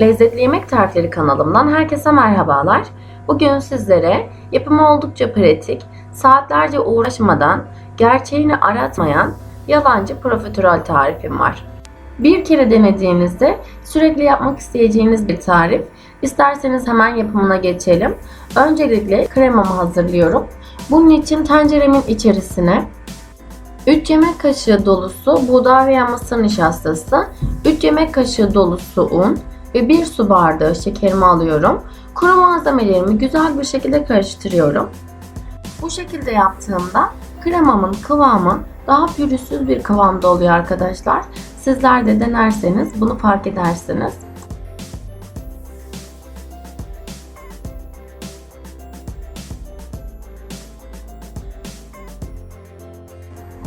Lezzetli Yemek Tarifleri kanalımdan herkese merhabalar. Bugün sizlere yapımı oldukça pratik, saatlerce uğraşmadan, gerçeğini aratmayan yalancı profiterol tarifim var. Bir kere denediğinizde sürekli yapmak isteyeceğiniz bir tarif. İsterseniz hemen yapımına geçelim. Öncelikle kremamı hazırlıyorum. Bunun için tenceremin içerisine 3 yemek kaşığı dolusu buğday veya mısır nişastası, 3 yemek kaşığı dolusu un ve 1 su bardağı şekerimi alıyorum. Kuru malzemelerimi güzel bir şekilde karıştırıyorum. Bu şekilde yaptığımda kremamın kıvamı daha pürüzsüz bir kıvamda oluyor arkadaşlar. Sizler de denerseniz bunu fark edersiniz.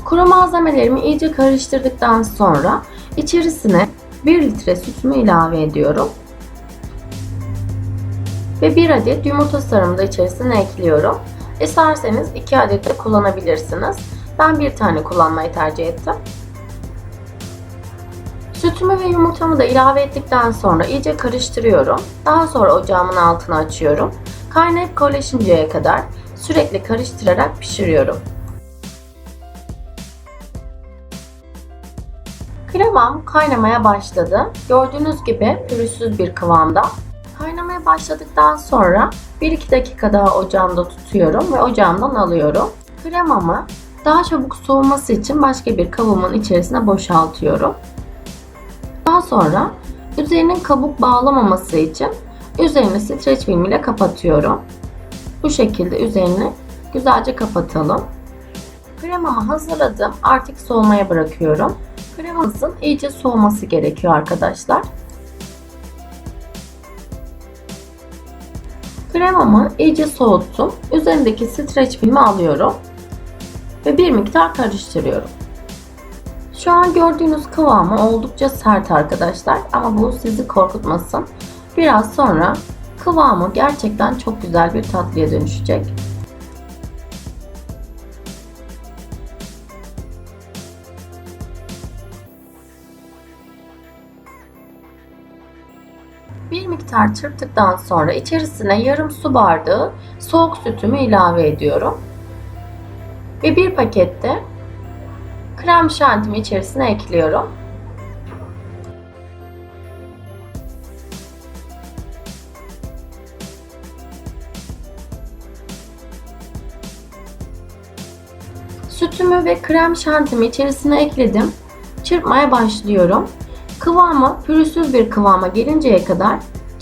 Kuru malzemelerimi iyice karıştırdıktan sonra içerisine 1 litre sütümü ilave ediyorum. Ve 1 adet yumurta sarımı da içerisine ekliyorum. İsterseniz 2 adet de kullanabilirsiniz. Ben bir tane kullanmayı tercih ettim. Sütümü ve yumurtamı da ilave ettikten sonra iyice karıştırıyorum. Daha sonra ocağımın altını açıyorum. Kaynayıp koleşinceye kadar sürekli karıştırarak pişiriyorum. Kremam kaynamaya başladı. Gördüğünüz gibi pürüzsüz bir kıvamda. Kaynamaya başladıktan sonra 1-2 dakika daha ocağımda tutuyorum ve ocağımdan alıyorum. Kremamı daha çabuk soğuması için başka bir kabımın içerisine boşaltıyorum. Daha sonra üzerinin kabuk bağlamaması için üzerini streç film ile kapatıyorum. Bu şekilde üzerini güzelce kapatalım. Kremamı hazırladım. Artık soğumaya bırakıyorum. Kremamızın iyice soğuması gerekiyor arkadaşlar. Kremamı iyice soğuttum. Üzerindeki streç filmi alıyorum. Ve bir miktar karıştırıyorum. Şu an gördüğünüz kıvamı oldukça sert arkadaşlar. Ama bu sizi korkutmasın. Biraz sonra kıvamı gerçekten çok güzel bir tatlıya dönüşecek. Miktar sonra içerisine yarım su bardağı soğuk sütümü ilave ediyorum. Ve bir pakette krem şantimi içerisine ekliyorum. Sütümü ve krem şantimi içerisine ekledim. Çırpmaya başlıyorum. Kıvamı pürüzsüz bir kıvama gelinceye kadar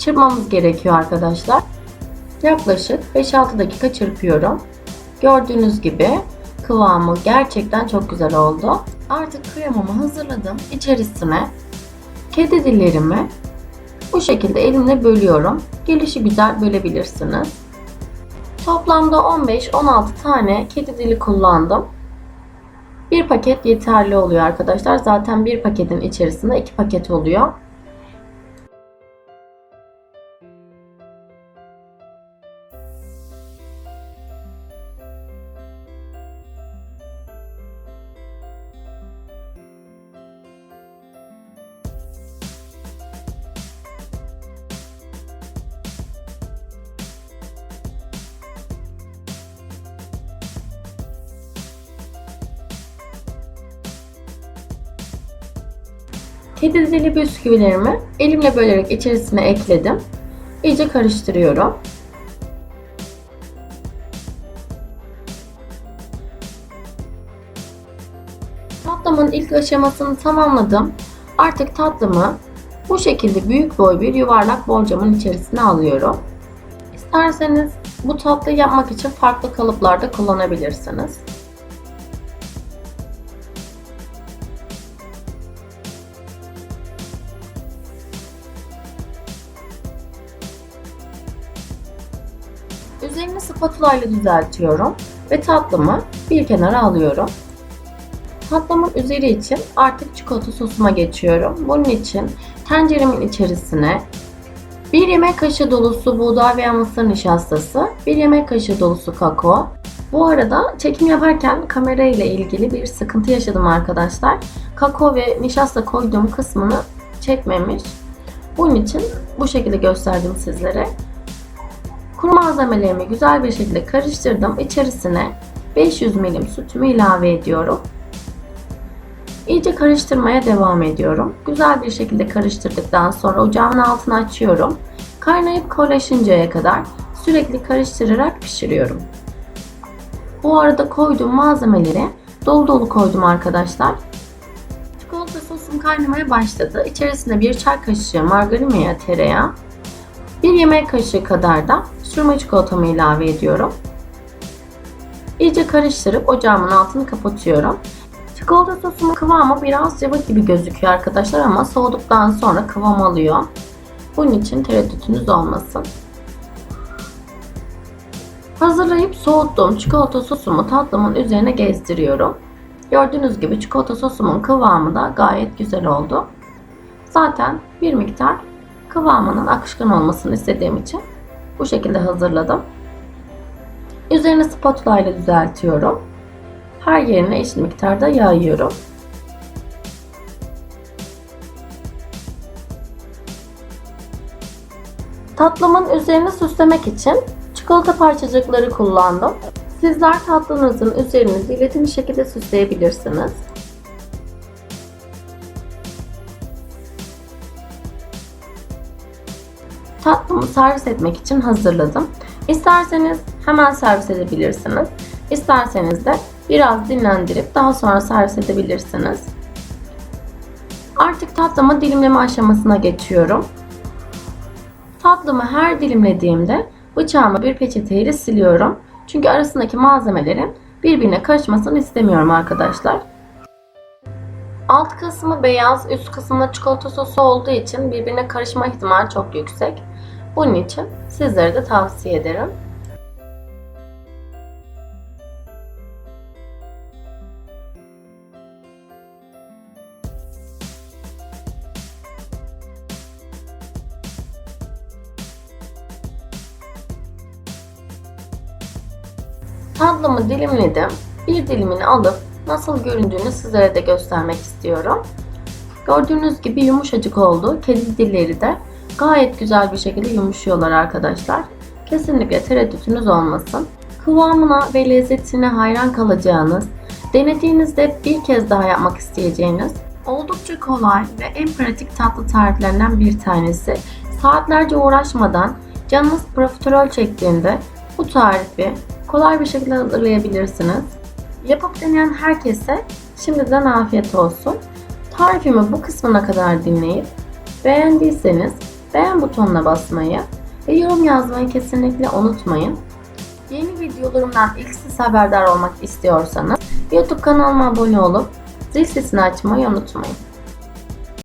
çırpmamız gerekiyor arkadaşlar. Yaklaşık 5-6 dakika çırpıyorum. Gördüğünüz gibi kıvamı gerçekten çok güzel oldu. Artık kremamı hazırladım. İçerisine kedi dillerimi bu şekilde elimle bölüyorum. Gelişi güzel bölebilirsiniz. Toplamda 15-16 tane kedi dili kullandım. Bir paket yeterli oluyor arkadaşlar. Zaten bir paketin içerisinde iki paket oluyor. Kedi dili bisküvilerimi elimle bölerek içerisine ekledim. İyice karıştırıyorum. Tatlımın ilk aşamasını tamamladım. Artık tatlımı bu şekilde büyük boy bir yuvarlak borcamın içerisine alıyorum. İsterseniz bu tatlıyı yapmak için farklı kalıplarda kullanabilirsiniz. Üzerini spatula ile düzeltiyorum ve tatlımı bir kenara alıyorum. Tatlımın üzeri için artık çikolata sosuma geçiyorum. Bunun için tenceremin içerisine 1 yemek kaşığı dolusu buğday veya mısır nişastası, 1 yemek kaşığı dolusu kakao. Bu arada çekim yaparken kamera ile ilgili bir sıkıntı yaşadım arkadaşlar. Kakao ve nişasta koyduğum kısmını çekmemiş. Bunun için bu şekilde gösterdim sizlere. Kuru malzemelerimi güzel bir şekilde karıştırdım. İçerisine 500 milim sütümü ilave ediyorum. İyice karıştırmaya devam ediyorum. Güzel bir şekilde karıştırdıktan sonra ocağımın altını açıyorum. Kaynayıp koyulaşıncaya kadar sürekli karıştırarak pişiriyorum. Bu arada koyduğum malzemeleri dolu dolu koydum arkadaşlar. Çikolata sosum kaynamaya başladı. İçerisine bir çay kaşığı margarin veya tereyağı, bir yemek kaşığı kadar da sürme çikolatamı ilave ediyorum. İyice karıştırıp ocağımın altını kapatıyorum. Çikolata sosumun kıvamı biraz cıvık gibi gözüküyor arkadaşlar ama soğuduktan sonra kıvam alıyor. Bunun için tereddütünüz olmasın. Hazırlayıp soğuttuğum çikolata sosumu tatlımın üzerine gezdiriyorum. Gördüğünüz gibi çikolata sosumun kıvamı da gayet güzel oldu. Zaten bir miktar kıvamının akışkan olmasını istediğim için bu şekilde hazırladım. Üzerine spatula ile düzeltiyorum. Her yerine eşit miktarda yayıyorum. Tatlımın üzerine süslemek için çikolata parçacıkları kullandım. Sizler tatlınızın üzerini dilediğiniz şekilde süsleyebilirsiniz. Tatlımı servis etmek için hazırladım. İsterseniz hemen servis edebilirsiniz. İsterseniz de biraz dinlendirip daha sonra servis edebilirsiniz. Artık tatlımı dilimleme aşamasına geçiyorum. Tatlımı her dilimlediğimde bıçağımı bir peçeteyle siliyorum. Çünkü arasındaki malzemelerin birbirine karışmasını istemiyorum arkadaşlar. Alt kısmı beyaz, üst kısmında çikolata sosu olduğu için birbirine karışma ihtimali çok yüksek. Bunun için sizlere de tavsiye ederim. Tatlımı dilimledim. Bir dilimini alıp nasıl göründüğünü sizlere de göstermek istiyorum. Gördüğünüz gibi yumuşacık oldu. Kedi dilleri de gayet güzel bir şekilde yumuşuyorlar arkadaşlar. Kesinlikle tereddütünüz olmasın. Kıvamına ve lezzetine hayran kalacağınız, denediğinizde bir kez daha yapmak isteyeceğiniz oldukça kolay ve en pratik tatlı tariflerinden bir tanesi. Saatlerce uğraşmadan canınız profiterol çektiğinde bu tarifi kolay bir şekilde hazırlayabilirsiniz. Yapıp deneyen herkese şimdiden afiyet olsun. Tarifimi bu kısmına kadar dinleyip beğendiyseniz beğen butonuna basmayı ve yorum yazmayı kesinlikle unutmayın. Yeni videolarımdan ilk siz haberdar olmak istiyorsanız YouTube kanalıma abone olup zil sesini açmayı unutmayın.